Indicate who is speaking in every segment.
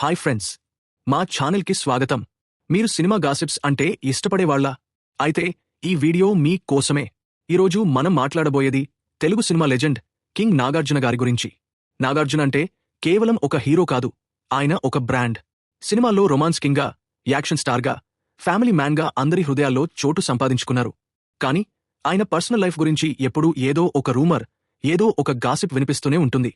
Speaker 1: Hi friends. మా ఛానల్కి స్వాగతం. మీరు సినిమా గాసిప్స్ అంటే ఇష్టపడేవాళ్ళా అయితే ఈ వీడియో మీ కోసమే. ఈరోజు మనం మాట్లాడబోయేది Telugu cinema legend king Nagarjuna గారి గురించి. నాగార్జున అంటే కేవలం ఒక హీరో కాదు ఆయన ఒక బ్రాండ్. సినిమాల్లో రొమాన్స్ కింగ్గా యాక్షన్ స్టార్గా ఫ్యామిలీ మ్యాన్గా అందరి హృదయాల్లో చోటు సంపాదించుకున్నారు. కానీ ఆయన పర్సనల్ లైఫ్ గురించి ఎప్పుడూ ఏదో ఒక రూమర్ ఏదో ఒక గాసిప్ వినిపిస్తూనే ఉంటుంది.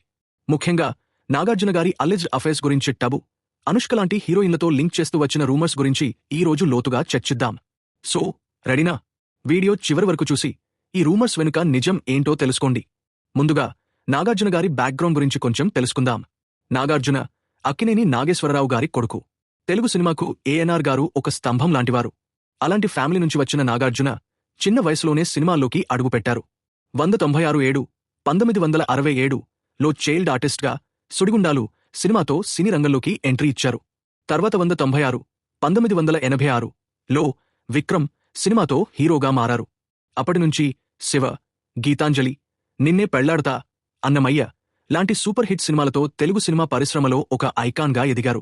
Speaker 1: ముఖ్యంగా నాగార్జున గారి అలెజ్డ్ అఫైర్స్ గురించి టబు. అనుష్క లాంటి హీరోయిన్లతో లింక్ చేస్తూ వచ్చిన రూమర్స్ గురించి ఈ రోజు లోతుగా చర్చిద్దాం. సో రెడీనా? వీడియో చివరి వరకు చూసి ఈ రూమర్స్ వెనుక నిజం ఏంటో తెలుసుకోండి. ముందుగా నాగార్జున గారి బ్యాక్గ్రౌండ్ గురించి కొంచెం తెలుసుకుందాం. నాగార్జున అక్కినేని నాగేశ్వరరావు గారి కొడుకు. తెలుగు సినిమాకు ఏఎన్ఆర్ గారు ఒక స్తంభం లాంటివారు. అలాంటి ఫ్యామిలీ నుంచి వచ్చిన నాగార్జున చిన్న వయసులోనే సినిమాల్లోకి అడుగుపెట్టారు. వంద తొంభై ఆరు ఏడు పంతొమ్మిది వందల అరవై ఏడు లో చైల్డ్ ఆర్టిస్ట్గా సుడిగుండాలు సినిమాతో సినీ రంగంలోకి ఎంట్రీ ఇచ్చారు. తర్వాత వంద తొంభై ఆరు పంతొమ్మిది వందల ఎనభై ఆరు లో విక్రమ్ సినిమాతో హీరోగా మారారు. అప్పటినుంచి శివ గీతాంజలి నిన్నే పెళ్ళాడతా అన్నమయ్య లాంటి సూపర్ హిట్ సినిమాలతో తెలుగు సినిమా పరిశ్రమలో ఒక ఐకాన్గా ఎదిగారు.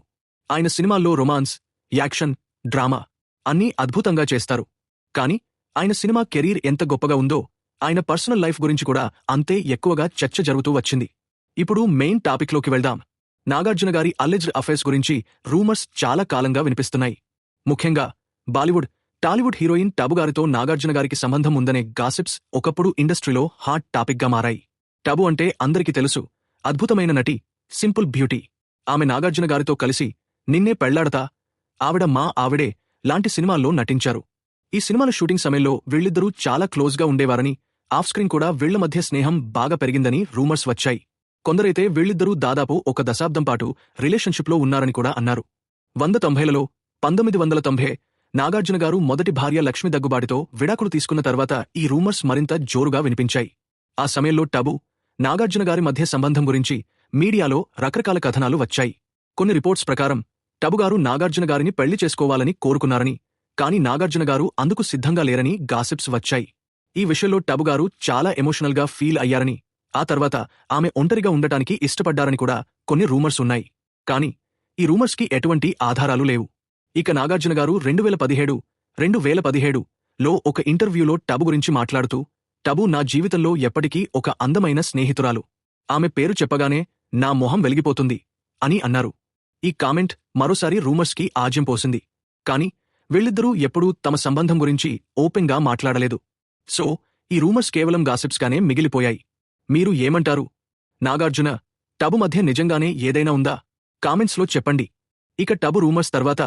Speaker 1: ఆయన సినిమాల్లో రొమాన్స్ యాక్షన్ డ్రామా అన్నీ అద్భుతంగా చేస్తారు. కాని ఆయన సినిమా కెరీర్ ఎంత గొప్పగా ఉందో ఆయన పర్సనల్ లైఫ్ గురించి కూడా అంతే ఎక్కువగా చర్చ జరుగుతూ వచ్చింది. ఇప్పుడు మెయిన్ టాపిక్లోకి వెళ్దాం. నాగార్జున గారి అలెజ్డ్ అఫైర్స్ గురించి రూమర్స్ చాలా కాలంగా వినిపిస్తున్నాయి. ముఖ్యంగా బాలీవుడ్ టాలీవుడ్ హీరోయిన్ టబు గారితో నాగార్జున గారికి సంబంధం ఉందనే గాసిప్స్ ఒకప్పుడు ఇండస్ట్రీలో హాట్ టాపిక్గా మారాయి. టబు అంటే అందరికీ తెలుసు. అద్భుతమైన నటి సింపుల్ బ్యూటీ. ఆమె నాగార్జున గారితో కలిసి నిన్నే పెళ్ళాడతా ఆవిడ మా ఆవిడే లాంటి సినిమాల్లో నటించారు. ఈ సినిమాల షూటింగ్ సమయంలో వీళ్ళిద్దరూ చాలా క్లోజ్గా ఉండేవారని ఆఫ్ స్క్రీన్ కూడా వీళ్ళ మధ్య స్నేహం బాగా పెరిగిందని రూమర్స్ వచ్చాయి. కొందరైతే వీళ్ళిద్దరూ దాదాపు ఒక దశాబ్దం పాటు రిలేషన్షిప్లో ఉన్నారని కూడా అన్నారు. వంద తొంభైలలో పంతొమ్మిది వందల తొంభై నాగార్జున గారు మొదటి భార్య లక్ష్మి దగ్గుబాటితో విడాకులు తీసుకున్న తర్వాత ఈ రూమర్స్ మరింత జోరుగా వినిపించాయి. ఆ సమయంలో టబు నాగార్జున గారి మధ్య సంబంధం గురించి మీడియాలో రకరకాల కథనాలు వచ్చాయి. కొన్ని రిపోర్ట్స్ ప్రకారం టబుగారు నాగార్జునగారిని నాగార్జున గారిని పెళ్ళి చేసుకోవాలని కోరుకున్నారని కాని నాగార్జున గారు అందుకు సిద్ధంగా లేరని గాసిప్స్ వచ్చాయి. ఈ విషయంలో టబుగారు చాలా ఎమోషనల్గా ఫీల్ అయ్యారని ఆ తర్వాత ఆమె ఒంటరిగా ఉండటానికి ఇష్టపడ్డారని కూడా కొన్ని రూమర్స్ ఉన్నాయి. కాని ఈ రూమర్స్కి ఎటువంటి ఆధారాలు లేవు. ఇక నాగార్జున గారు రెండు వేల పదిహేడు రెండు వేల పదిహేడు లో ఒక ఇంటర్వ్యూలో టబు గురించి మాట్లాడుతూ టబు నా జీవితంలో ఎప్పటికీ ఒక అందమైన స్నేహితురాలు. ఆమె పేరు చెప్పగానే నా మొహం వెలిగిపోతుంది అని అన్నారు. ఈ కామెంట్ మరోసారి రూమర్స్కి ఆజ్యం పోసింది. కాని వీళ్ళిద్దరూ ఎప్పుడూ తమ సంబంధం గురించి ఓపెన్గా మాట్లాడలేదు. సో ఈ రూమర్స్ కేవలం గాసిప్స్గానే మిగిలిపోయాయి. మీరు ఏమంటారు? నాగార్జున టబు మధ్య నిజంగానే ఏదైనా ఉందా? కామెంట్స్లో చెప్పండి. ఇక టబు రూమర్స్ తర్వాత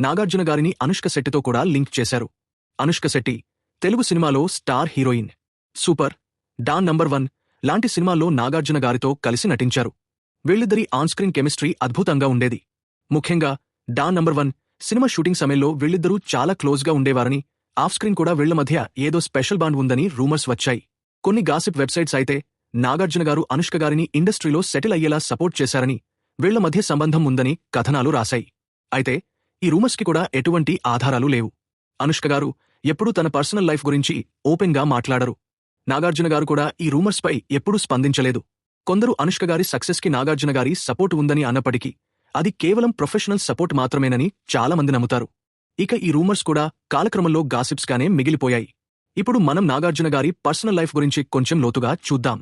Speaker 1: నాగార్జున గారిని అనుష్క శెట్టితో కూడా లింక్ చేశారు. అనుష్క శెట్టి తెలుగు సినిమాలో star heroine. Super. Don number one లాంటి సినిమాల్లో నాగార్జున గారితో కలిసి నటించారు. వీళ్ళిద్దరి ఆన్ స్క్రీన్ కెమిస్ట్రీ అద్భుతంగా ఉండేది. ముఖ్యంగా don number one cinema shooting సమయంలో వీళ్ళిద్దరూ చాలా క్లోజ్గా ఉండేవారని ఆఫ్ స్క్రీన్ కూడా వీళ్ళ మధ్య ఏదో స్పెషల్ బాండ్ ఉందని రూమర్స్ వచ్చాయి. కొన్ని గాసిప్ వెబ్సైట్స్ అయితే నాగార్జున గారు అనుష్క గారిని ఇండస్ట్రీలో సెటిల్ అయ్యేలా సపోర్ట్ చేశారని వీళ్ళ మధ్య సంబంధం ఉందని కథనాలు రాశాయి. అయితే ఈ రూమర్స్కి కూడా ఎటువంటి ఆధారాలు లేవు. అనుష్క గారు ఎప్పుడూ తన పర్సనల్ లైఫ్ గురించి ఓపెన్గా మాట్లాడరు. నాగార్జున గారు కూడా ఈ రూమర్స్పై ఎప్పుడూ స్పందించలేదు. కొందరు అనుష్క గారి సక్సెస్కి నాగార్జున గారి సపోర్ట్ ఉందని అన్నప్పటికీ అది కేవలం ప్రొఫెషనల్ సపోర్ట్ మాత్రమేనని చాలామంది నమ్ముతారు. ఇక ఈ రూమర్స్ కూడా కాలక్రమంలో గాసిప్స్గానే మిగిలిపోయాయి. ఇప్పుడు మనం నాగార్జున గారి పర్సనల్ లైఫ్ గురించి కొంచెం లోతుగా చూద్దాం.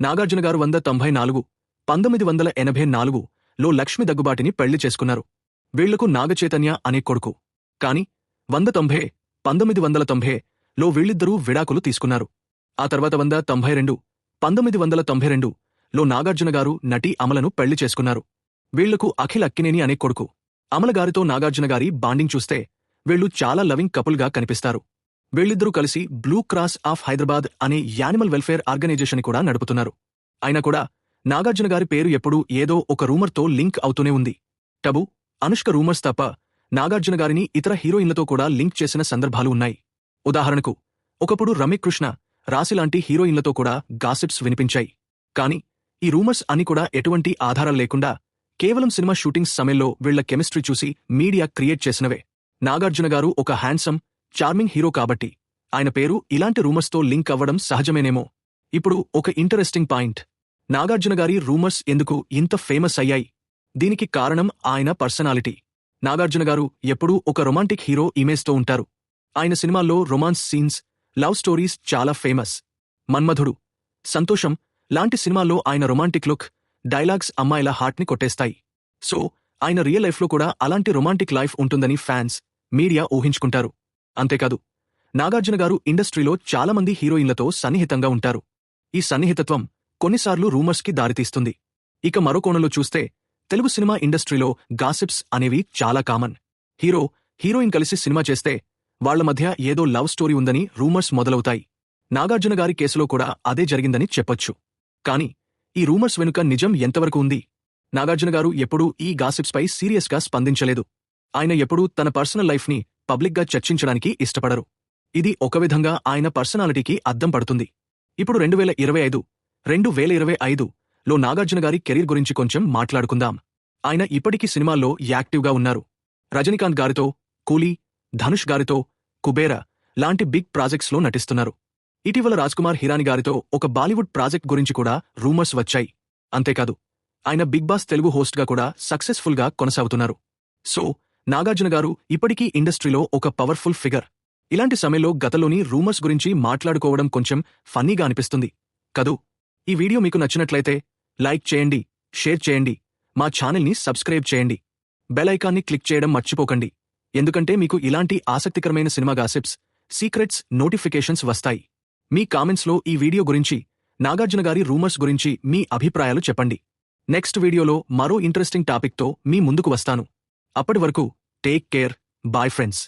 Speaker 1: నాగార్జున గారు వంద తొంభై నాలుగు పంతొమ్మిది వందల ఎనభై నాలుగు లో లక్ష్మి దగ్గుబాటిని పెళ్ళి చేసుకున్నారు. వీళ్ళకు నాగచైతన్య అనే కొడుకు. కాని వంద తొంభై పంతొమ్మిది వందల తొంభై లో వీళ్ళిద్దరూ విడాకులు తీసుకున్నారు. ఆ తర్వాత వంద తొంభై రెండు పంతొమ్మిది వందల తొంభై రెండు లో నాగార్జున గారు నటి అమలను పెళ్ళి చేసుకున్నారు. వీళ్ళకు అఖిల్ అక్కినేని అనే కొడుకు. అమలగారితో నాగార్జున గారి బాండింగ్ చూస్తే వీళ్ళు చాలా లవింగ్ కపుల్గా కనిపిస్తారు. వీళ్ళిద్దరూ కలిసి బ్లూ క్రాస్ ఆఫ్ హైదరాబాద్ అనే యానిమల్ వెల్ఫేర్ ఆర్గనైజేషన్ కూడా నడుపుతున్నారు. అయినా కూడా నాగార్జున గారి పేరు ఎప్పుడూ ఏదో ఒక రూమర్తో లింక్ అవుతూనే ఉంది. టబు అనుష్క రూమర్స్ తప్ప నాగార్జున గారిని ఇతర హీరోయిన్లతో కూడా లింక్ చేసిన సందర్భాలు ఉన్నాయి. ఉదాహరణకు ఒకప్పుడు రమ్యకృష్ణ రాశి లాంటి హీరోయిన్లతో కూడా గాసిప్స్ వినిపించాయి. కాని ఈ రూమర్స్ అని కూడా ఎటువంటి ఆధారాలు లేకుండా కేవలం సినిమా షూటింగ్స్ సమయంలో వీళ్ళ కెమిస్ట్రీ చూసి మీడియా క్రియేట్ చేసినవే. నాగార్జున గారు ఒక హ్యాండ్సమ్ చార్మింగ్ హీరో కాబట్టి. ఆయన పేరు ఇలాంటి రూమర్స్తో లింక్ అవ్వడం సహజమేనేమో. ఇప్పుడు ఒక ఇంటరెస్టింగ్ పాయింట్. నాగార్జున గారి రూమర్స్ ఎందుకు ఇంత ఫేమస్ అయ్యాయి? దీనికి కారణం ఆయన పర్సనాలిటీ. నాగార్జున గారు ఎప్పుడూ ఒక రొమాంటిక్ హీరో ఇమేజ్తో ఉంటారు. ఆయన సినిమాల్లో రొమాన్స్ సీన్స్ లవ్ స్టోరీస్ చాలా ఫేమస్. మన్మధుడు సంతోషం లాంటి సినిమాల్లో ఆయన రొమాంటిక్ లుక్ డైలాగ్స్ అమ్మాయిల హార్ట్ని కొట్టేస్తాయి. సో ఆయన రియల్ లైఫ్లో కూడా అలాంటి రొమాంటిక్ లైఫ్ ఉంటుందని ఫ్యాన్స్ మీడియా ఊహించుకుంటారు. అంతేకాదు నాగార్జున గారు ఇండస్ట్రీలో చాలామంది హీరోయిన్లతో సన్నిహితంగా ఉంటారు. ఈ సన్నిహితత్వం కొన్నిసార్లు రూమర్స్కి దారితీస్తుంది. ఇక మరో కోణంలో చూస్తే తెలుగు సినిమా ఇండస్ట్రీలో గాసిప్స్ అనేవి చాలా కామన్. హీరో హీరోయిన్ కలిసి సినిమా చేస్తే వాళ్ళ మధ్య ఏదో లవ్ స్టోరీ ఉందని రూమర్స్ మొదలవుతాయి. నాగార్జున గారి కేసులో కూడా అదే జరిగిందని చెప్పొచ్చు. కాని ఈ రూమర్స్ వెనుక నిజం ఎంతవరకు ఉంది? నాగార్జున గారు ఎప్పుడూ ఈ గాసిప్స్పై సీరియస్గా స్పందించలేదు. ఆయన ఎప్పుడూ తన పర్సనల్ లైఫ్ని పబ్లిక్గా చర్చించడానికి ఇష్టపడరు. ఇది ఒక విధంగా ఆయన పర్సనాలిటీకి అద్దం పడుతుంది. ఇప్పుడు రెండు వేల ఇరవై ఐదు రెండు వేల ఇరవై ఐదు లో నాగార్జున గారి కెరీర్ గురించి కొంచెం మాట్లాడుకుందాం. ఆయన ఇప్పటికీ సినిమాల్లో యాక్టివ్గా ఉన్నారు. రజనీకాంత్ గారితో కూలీ ధనుష్ గారితో కుబేర లాంటి బిగ్ ప్రాజెక్ట్స్లో నటిస్తున్నారు. ఇటీవల రాజ్కుమార్ హిరాని గారితో ఒక బాలీవుడ్ ప్రాజెక్ట్ గురించి కూడా రూమర్స్ వచ్చాయి. అంతేకాదు ఆయన బిగ్ బాస్ తెలుగు హోస్ట్గా కూడా సక్సెస్ఫుల్గా కొనసాగుతున్నారు. సో నాగార్జున గారు ఇప్పటికీ ఇండస్ట్రీలో ఒక పవర్ఫుల్ ఫిగర్. ఇలాంటి సమయంలో గతలోని రూమర్స్ గురించి మాట్లాడుకోవడం కొంచెం ఫన్నీగా అనిపిస్తుంది. కదూ? ఈ వీడియో మీకు నచ్చినట్లయితే లైక్ చేయండి షేర్ చేయండి మా ఛానల్ని సబ్స్క్రైబ్ చేయండి. బెల్ ఐకాన్ని క్లిక్ చేయడం మర్చిపోకండి. ఎందుకంటే మీకు ఇలాంటి ఆసక్తికరమైన సినిమా గాసిప్స్ సీక్రెట్స్ నోటిఫికేషన్స్ వస్తాయి. మీ కామెంట్స్లో ఈ వీడియో గురించి నాగార్జున గారి రూమర్స్ గురించి మీ అభిప్రాయాలు చెప్పండి. నెక్స్ట్ వీడియోలో మరో ఇంట్రెస్టింగ్ టాపిక్తో మీ ముందుకు వస్తాను. అప్పటి వరకు టేక్ కేర్ బాయ్ ఫ్రెండ్స్.